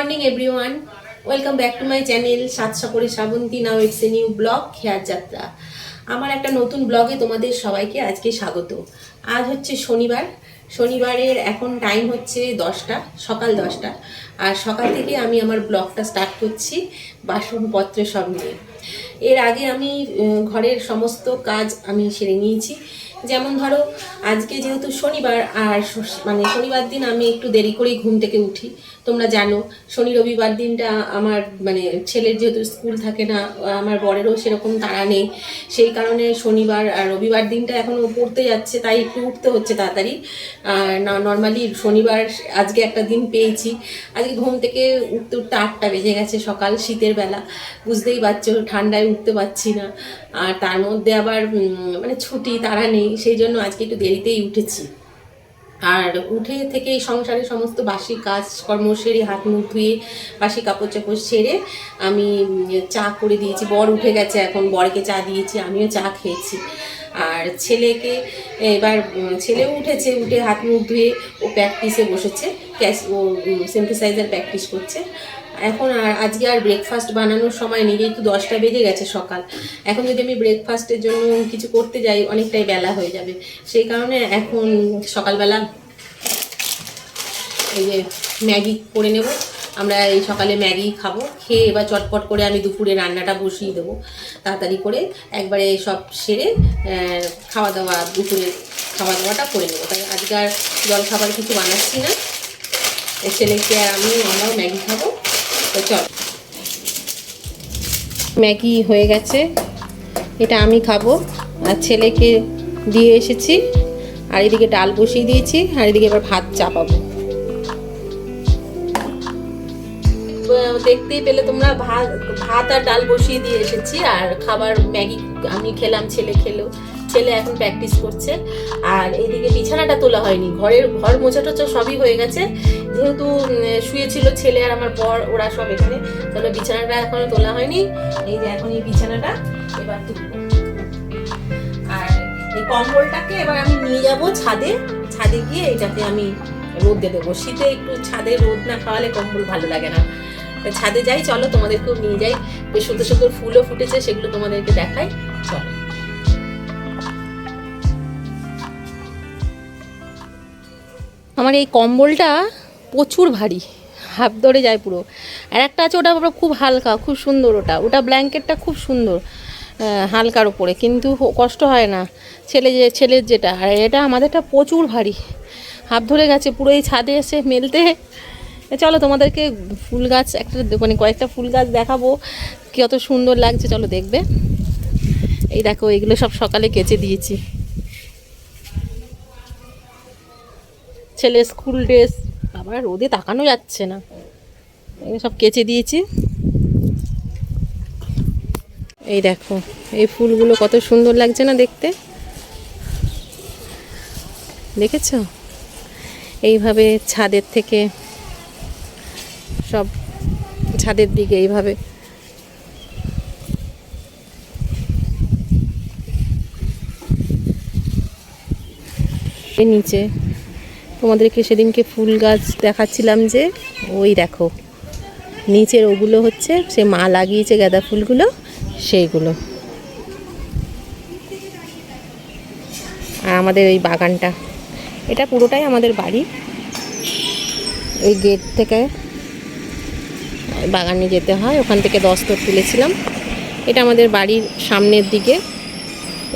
Everyone. Welcome back to my channel সাতশো করে Shrabanti now it's a new blog খেয়ার যাত্রা। আমার একটা নতুন ব্লগে তোমাদের সবাইকে আজকে স্বাগত। আজ হচ্ছে শনিবার। শনিবারের এখন টাইম হচ্ছে দশটা, সকাল দশটা। আর সকাল থেকে আমি আমার ব্লগটা স্টার্ট করছি বাসনপত্র সব নিয়ে। এর আগে আমি ঘরের সমস্ত কাজ আমি সেরে নিয়েছি। যেমন ধরো, আজকে যেহেতু শনিবার, আর মানে শনিবার দিন আমি একটু দেরি করেই ঘুম থেকে উঠি। তোমরা জানো, শনি রবিবার দিনটা আমার মানে ছেলের যেহেতু স্কুল থাকে না, আমার বরেরও সেরকম তাড়া নেই। সেই কারণে শনিবার আর রবিবার দিনটা এখনও পড়তে যাচ্ছে, তাই একটু উঠতে হচ্ছে তাড়াতাড়ি। আর না নর্মালি শনিবার আজকে একটা দিন পেয়েছি। আজকে ঘুম থেকে উঠতে উঠতে আটটা বেজে গেছে সকাল, শীতের বেলা। বুঝতেই পারছ, ঠান্ডায় উঠতে পারছি না। আর তার মধ্যে আবার মানে ছুটি তারা নেই। সেই জন্য আজকে একটু দেরিতেই উঠেছি। আর উঠে থেকে এই সংসারের সমস্ত বাসি কাজ, কর্ম সেরে হাত মুখ ধুয়ে, বাসি কাপড় চাপড় সেরে আমি চা করে দিয়েছি। বর উঠে গেছে এখন, বরকে চা দিয়েছি, আমিও চা খেয়েছি। আর ছেলেকে, এবার ছেলেও উঠেছে, উঠে হাত মুখ ধুয়ে, ও প্র্যাকটিসে বসেছে। ক্যাশ, ও সিনথেসাইজার প্র্যাকটিস করছে। এখন আর আজকে আর ব্রেকফাস্ট বানানোর সময় নেই যেহেতু দশটা বেজে গেছে সকাল। এখন যদি আমি ব্রেকফাস্টের জন্য কিছু করতে যাই, অনেকটাই বেলা হয়ে যাবে। সেই কারণে এখন সকালবেলা এই যে ম্যাগি করে নেব। আমরা এই সকালে ম্যাগি খাব, খেয়ে এবার চটপট করে আমি দুপুরে রান্নাটা বসিয়ে দেবো। তাড়াতাড়ি করে একবারে সব সেরে খাওয়া দাওয়া দুপুরে খাওয়া দাওয়াটা করে নেব। তাই আজকে আর জল খাবার কিছু বানাচ্ছি না। ছেলেকে আর আমি, আমরাও ম্যাগি খাব। চল। ম্যাগি হয়ে গেছে। এটা আমি খাব। আর ছেলেকে দিয়ে এসেছি। আর এদিকে ডাল বসিয়ে দিয়েছি। আর এদিকে এবার ভাত চাপাবো। দেখতেই পেলে তোমরা ভাত ভাত আর ডাল বসিয়ে দিয়ে এসেছি। আর খাবার ম্যাগি আমি খেলাম, ছেলে খেলো। ছেলে এখন প্র্যাকটিস করছে। আর এইদিকে বিছানাটা তোলা হয়নি। ঘরের, ঘর মোছা টোছা সবই হয়ে গেছে। যেহেতু শুয়েছিল ছেলে আর আমার বর, ওরা সব এখানে। তাহলে বিছানাটা এখনও তোলা হয়নি। এই যে এখন এই বিছানাটা এবার আর এই কম্বলটাকে এবার আমি নিয়ে যাব ছাদে। ছাদে গিয়ে এটাকে আমি রোদে দেবো। শীতে একটু ছাদে রোদ না খাওয়ালে কম্বল ভালো লাগে না। ছাদে যাই, চলো তোমাদেরকেও নিয়ে যাই। বেশ সুন্দর সুন্দর ফুলও ফুটেছে, সেগুলো তোমাদেরকে দেখাই। চলো। আমার এই কম্বলটা প্রচুর ভারী, হাফ ধরে যায় পুরো। আর একটা আছে, ওটা খুব হালকা, খুব সুন্দর ওটা। ওটা ব্ল্যাঙ্কেটটা খুব সুন্দর হালকার ওপরে কিন্তু কষ্ট হয় না। ছেলে যে, ছেলের যেটা, আর এটা আমাদেরটা প্রচুর ভারী। হাফ ধরে গেছে, পুরো এই ছাদে এসে মেলতে। চলো তোমাদেরকে ফুল গাছ, একটা মানে কয়েকটা ফুল গাছ দেখাবো কত সুন্দর লাগছে, চলো দেখবে। এই দেখো, এগুলো সব সকালে কেচে দিয়েছি। ছেলে স্কুল ড্রেস আবার রোদে তাকানো যাচ্ছে না। সব কেচে দিয়েছি। এই দেখো, এই ফুলগুলো কত সুন্দর লাগছে না দেখতে? দেখেছ? এইভাবে ছাদের থেকে সব ছাদের দিকে এইভাবে। নিচে তোমাদেরকে সেদিনকে ফুল গাছ দেখাচ্ছিলাম যে, ওই দেখো। নিচের ওগুলো হচ্ছে, সে মা লাগিয়েছে গাঁদা ফুলগুলো, সেইগুলো। আর আমাদের ওই বাগানটা। এটা পুরোটাই আমাদের বাড়ি। ওই গেট থেকে বাগানে যেতে হয়, ওখান থেকে দস্তর তুলেছিলাম। এটা আমাদের বাড়ির সামনের দিকে।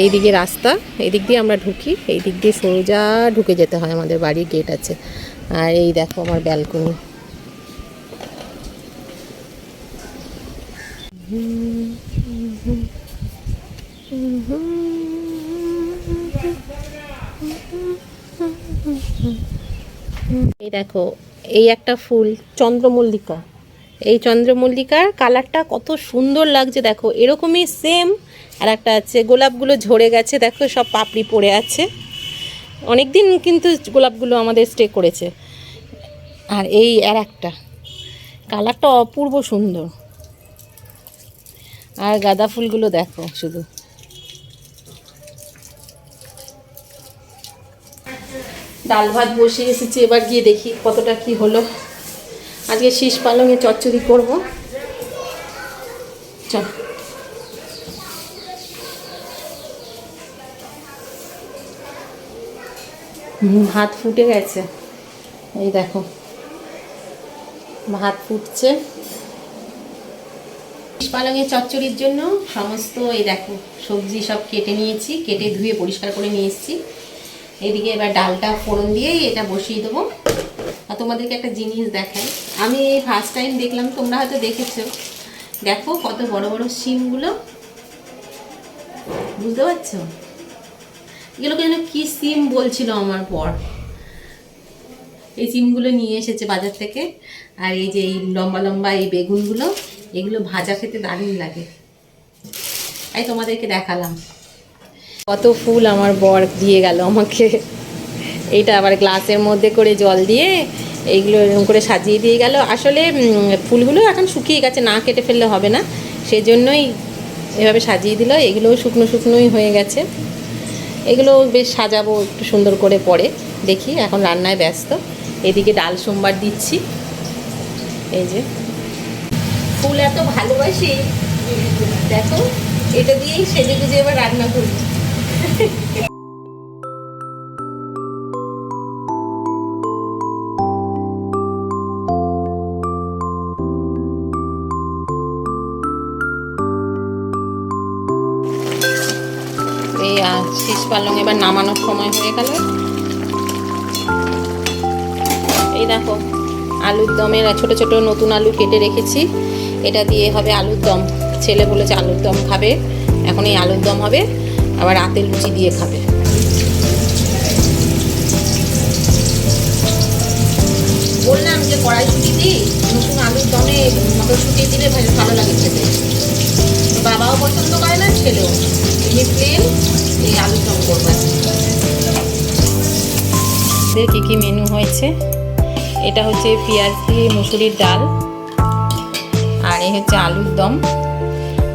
এই দিকে রাস্তা এই দিক দিয়ে আমরা ঢুকি এই দিক দিয়ে সোজা ঢুকে যেতে হয় আমাদের বাড়ির গেট আছে। আর এই দেখো আমার ব্যালকনি এই দেখো, এই একটা ফুল, চন্দ্রমল্লিকা। এই চন্দ্রমল্লিকার কালারটা কত সুন্দর লাগছে দেখো, এরকমই সেম আর একটা আছে, গোলাপগুলো ঝরে গেছে, দেখো সব পাপড়ি পড়ে আছে। অনেক দিন কিন্তু গোলাপগুলো আমাদের স্টে করেছে। আর এই আর একটা, কালারটা অপূর্ব সুন্দর। আর গাঁদা ফুলগুলো দেখো শুধু। ডাল ভাত বসিয়ে এসেছি, এবার গিয়ে দেখি কতটা কি হলো। আজকে শীষ পালংয়ে চচ্চড়ি করব। চল। ভাত ফুটে গেছে। এই দেখো। ভাত ফুটছে। শীষ পালংয়ের চচ্চড়ির জন্য সমস্ত এই দেখো সবজি সব কেটে নিয়েছি, কেটে ধুয়ে পরিষ্কার করে নিয়ে এসেছি। এদিকে এবার ডালটা ফোড়ন দিয়েই এটা বসিয়ে দেবো। আর তোমাদেরকে একটা জিনিস দেখাই। আমি এই ফার্স্ট টাইম দেখলাম, তোমরা হয়তো দেখেছ। দেখো কত বড় বড় সিমগুলো বুঝতে পারছ? এগুলোকে যেন কি সিম বলছিল আমার পর এই সিমগুলো নিয়ে এসেছে বাজার থেকে। আর এই যে এই লম্বা লম্বা এই বেগুনগুলো, এগুলো ভাজা খেতে দারুণ লাগে। তাই তোমাদেরকে দেখালাম। কত ফুল আমার বর দিয়ে গেল আমাকে। এইটা আবার গ্লাসের মধ্যে করে জল দিয়ে এইগুলো এরকম করে সাজিয়ে দিয়ে গেল। আসলে ফুলগুলো এখন শুকিয়ে গেছে, না কেটে ফেললে হবে না। সেজন্যই এভাবে সাজিয়ে দিল। এগুলোও শুকনো শুকনোই হয়ে গেছে। এগুলো বেশ সাজাবো, একটু সুন্দর করে পরে দেখি। এখন রান্নায় ব্যস্ত। এদিকে ডাল সোমবার দিচ্ছি। এই যে। ফুল এত ভালোবাসি। দেখো, এটা দিয়েই সেজে গুজে এবার রান্না করি। শীষ পালং এবার নামানোর সময় হয়ে গেল। এই দেখো, আলুর দমের ছোট ছোট নতুন আলু কেটে রেখেছি। এটা দিয়ে হবে আলুর দম। ছেলে বলেছে আলুর দম খাবে। এখন এই আলুর দম হবে, আবার রাতে লুচি দিয়ে খাবে। বললাম যে কড়াইশুটি দিই, নতুন আলুর দমে মটরশুটি দিলে ভালো লাগে খেতে। বাবাও পছন্দ করে না ছেলেও এমনি প্লেন এই আলুর দম করব কী। কী মেনু হয়েছে? এটা হচ্ছে পেঁয়াজ দিয়ে মুসুরির ডাল। আর এই হচ্ছে আলুর দম।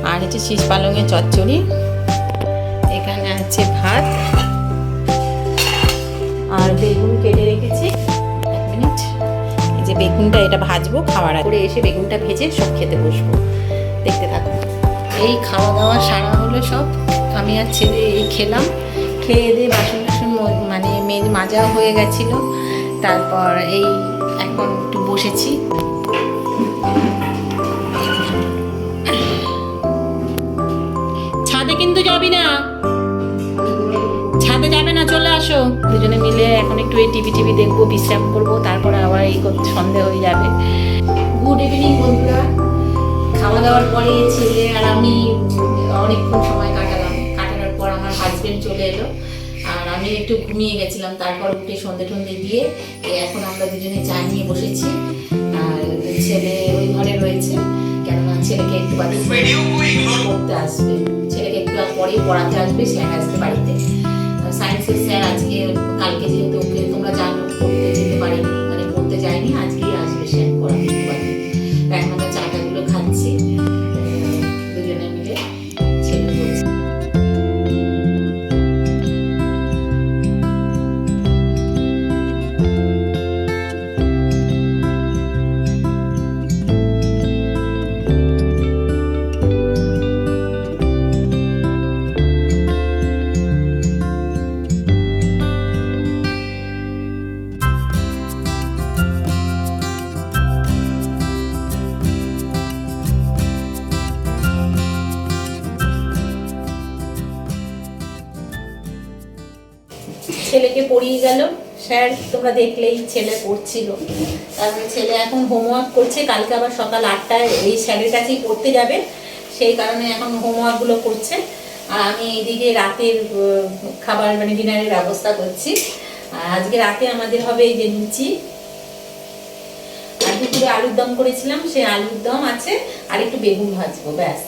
আর হচ্ছে শীষ পালংয়ের চচ্চড়ি। এখানে আছে ভাত। আর বেগুন কেটে রেখেছি। এক মিনিট। এই যে বেগুনটা, এটা ভাজবো, খাওয়ার করে এসে বেগুনটা ভেজে সব খেতে বসবো। দেখতে থাকো এই খাওয়া দাওয়া সারা হলো সব আমি আর ছেলে এই খেলাম। খেয়ে দিয়ে বাসন টাসন মানে মেজ, মাজা হয়ে গেছিল। তারপর এই এখন একটু বসেছি। ছাদে কিন্তু যাবি না। ছাদে যাবে না, চলে আসো। দুজনে মিলে এখন একটু এই টিভি টিভি দেখব, বিশ্রাম করব, তারপরে আবার এই সন্ধে হয়ে যাবে। গুড ইভিনিং বন্ধুরা। খাওয়া দাওয়ার পরে ছেলে আর আমি অনেকক্ষণ সময় কাটালাম। কাটানোর পর আমার হাজবেন্ড চলে এলো। আর আমি একটু ঘুমিয়ে গেছিলাম তারপর উঠে সন্ধে টন্ধে দিয়ে এখন আমরা দুজনে চা নিয়ে বসেছি। আর ছেলে ওই ঘরে রয়েছে। কেননা ছেলেকে একটু বাদে পড়তে আসবে। ছেলেকে একটু পরেই পড়াতে আসবে স্যার আসবে বাড়িতে। সায়েন্সের স্যার আজকে কালকে যেহেতু তোমরা জানো পড়তে যেতে পারিনি। মানে পড়তে যায়নি আজকেই আসবে স্যার পড়াতে ছেলেকে পড়িয়ে গেল। স্যার, তোমরা দেখলেই ছেলে পড়ছিল। তারপরে ছেলে এখন হোমওয়ার্ক করছে। কালকে আবার সকাল আটটায় এই স্যারের কাছেই পড়তে যাবে। সেই কারণে এখন হোমওয়ার্কগুলো করছে। আর আমি এইদিকে রাতের খাবার মানে ডিনারের ব্যবস্থা করছি। আজকে রাতে আমাদের হবে এই যে লুচি। আর দুপুরে আলুর দম করেছিলাম। সেই আলুর দম আছে। আর একটু বেগুন ভাজবো, ব্যাস।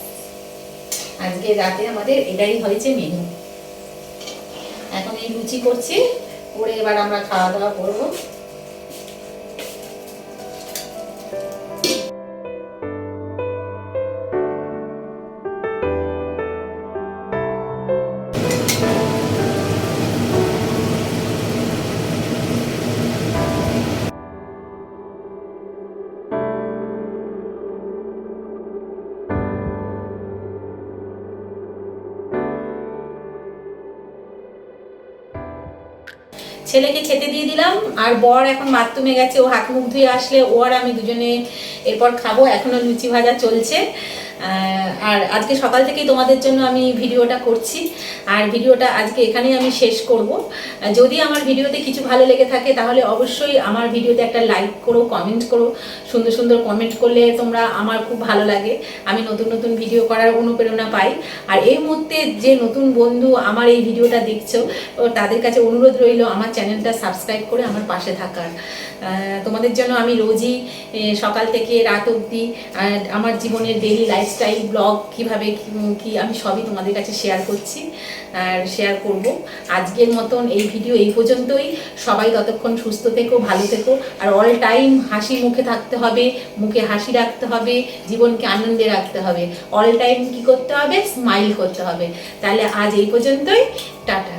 আজকে রাতে আমাদের এটাই হয়েছে মেনু লুচি করছি করে এবার আমরা খাওয়া দাওয়া করব। ছেলেকে খেতে দিয়ে দিলাম, আর বর এখন বাথরুমে গেছে, ও হাত মুখ ধুয়ে আসলে, ও আর আমি দুজনে এরপর খাব। এখনও লুচি ভাজা চলছে। আর আজকে সকাল থেকেই তোমাদের জন্য আমি ভিডিওটা করছি। আর ভিডিওটা আজকে এখানেই আমি শেষ করব। যদি আমার ভিডিওতে কিছু ভালো লেগে থাকে, তাহলে অবশ্যই আমার ভিডিওতে একটা লাইক করো কমেন্ট করো। সুন্দর সুন্দর কমেন্ট করলে তোমরা আমার খুব ভালো লাগে। আমি নতুন নতুন ভিডিও করার অনুপ্রেরণা পাই। আর এই মুহূর্তে যে নতুন বন্ধু আমার এই ভিডিওটা দেখছ তাদের কাছে অনুরোধ রইল আমার চ্যানেলটা সাবস্ক্রাইব করে আমার পাশে থাকার। তোমাদের জন্য আমি রোজই সকাল থেকে রাত অবধি আমার জীবনের ডেইলি লাইফস্টাইল ব্লগ কীভাবে কি আমি সবই তোমাদের কাছে শেয়ার করছি, আর শেয়ার করব। আজকের মতন এই ভিডিও এই পর্যন্তই। সবাই ততক্ষণ সুস্থ থেকো, ভালো থেকো, আর অল টাইম হাসি মুখে থাকতে হবে, মুখে হাসি রাখতে হবে, জীবনকে আনন্দে রাখতে হবে। অল টাইম কি করতে হবে? স্মাইল করতে হবে। তাহলে আজ এই পর্যন্তই। টাটা।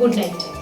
Good night